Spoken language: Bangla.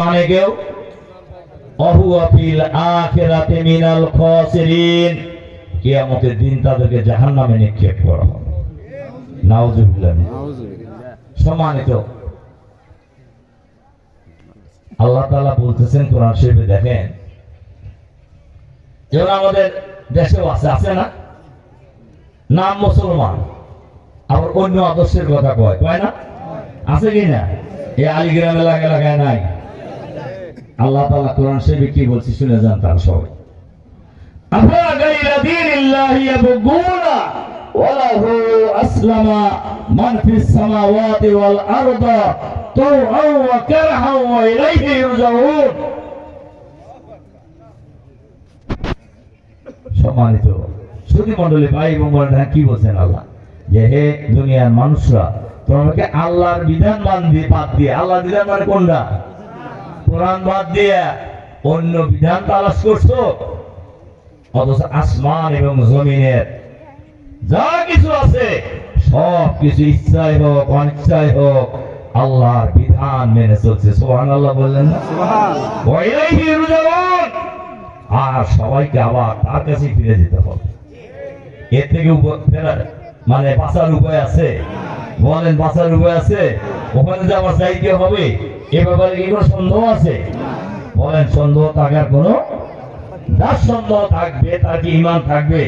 মানে কেউ আখিরাতে মিনাল খাসিরিন। কিয়ামতের দিন তাদেরকে জাহান্নামে নিক্ষেপ করা হবে। নাউজুবিল্লাহ। সম্মানিত আল্লাহ তাআলা বলতেছেন কোরআন শরীফে দেখেন যেমন আমাদের দেশেও আছে আছে না? নাম মুসলমান আবার অন্য আদর্শের কথা কয় কয় না? আছে কি না? এই আলিগ্রাম এলাকা এলাকায় নাই। আল্লাহ তাআলা কোরআন শরীফে কি বলছে শুনে যান তারা সবাই। আফা গায়রা দীনিল্লাহি ইয়াবগুনা ওয়ালাহু আসলামা মান ফিস সামাওয়াতি ওয়াল আরদা তাওআন ওয়া কারহান ওয়া ইলাইহি ইরজাউন সম্মানিত শ্রুতি মন্ডলী ভাই এবং বোনেরা কি বলছেন আল্লাহ? যে হে দুনিয়ার মানুষরা তোমাকে আল্লাহর বিধান মান দিয়ে দিয়ে আল্লাহর বিধান মানে কোনটা? কোরআন বাদ দিয়ে অন্য বিধান তালাশ করছ? অথচ আসমান এবং জমিনের যা কিছু আছে সব কিছু ইচ্ছায় হোক অনিচ্ছায় হোক আল্লাহর বিধান মেনে চলছে। সোহান আল্লাহ বললেন। আর সবাইকে আবার তার কাছে ফিরে যেতে হবে। এর থেকে মানে বাঁচার উপায় আছে? বলেন বাঁচার উপায় আছে? ওখানে যে আমার চাইতে হবে, এ ব্যাপারে কি কোনো সন্দেহ আছে? বলেন, সন্দেহ থাকার কোনো যার সন্দেহ থাকবে, তার কি ইমান থাকবে?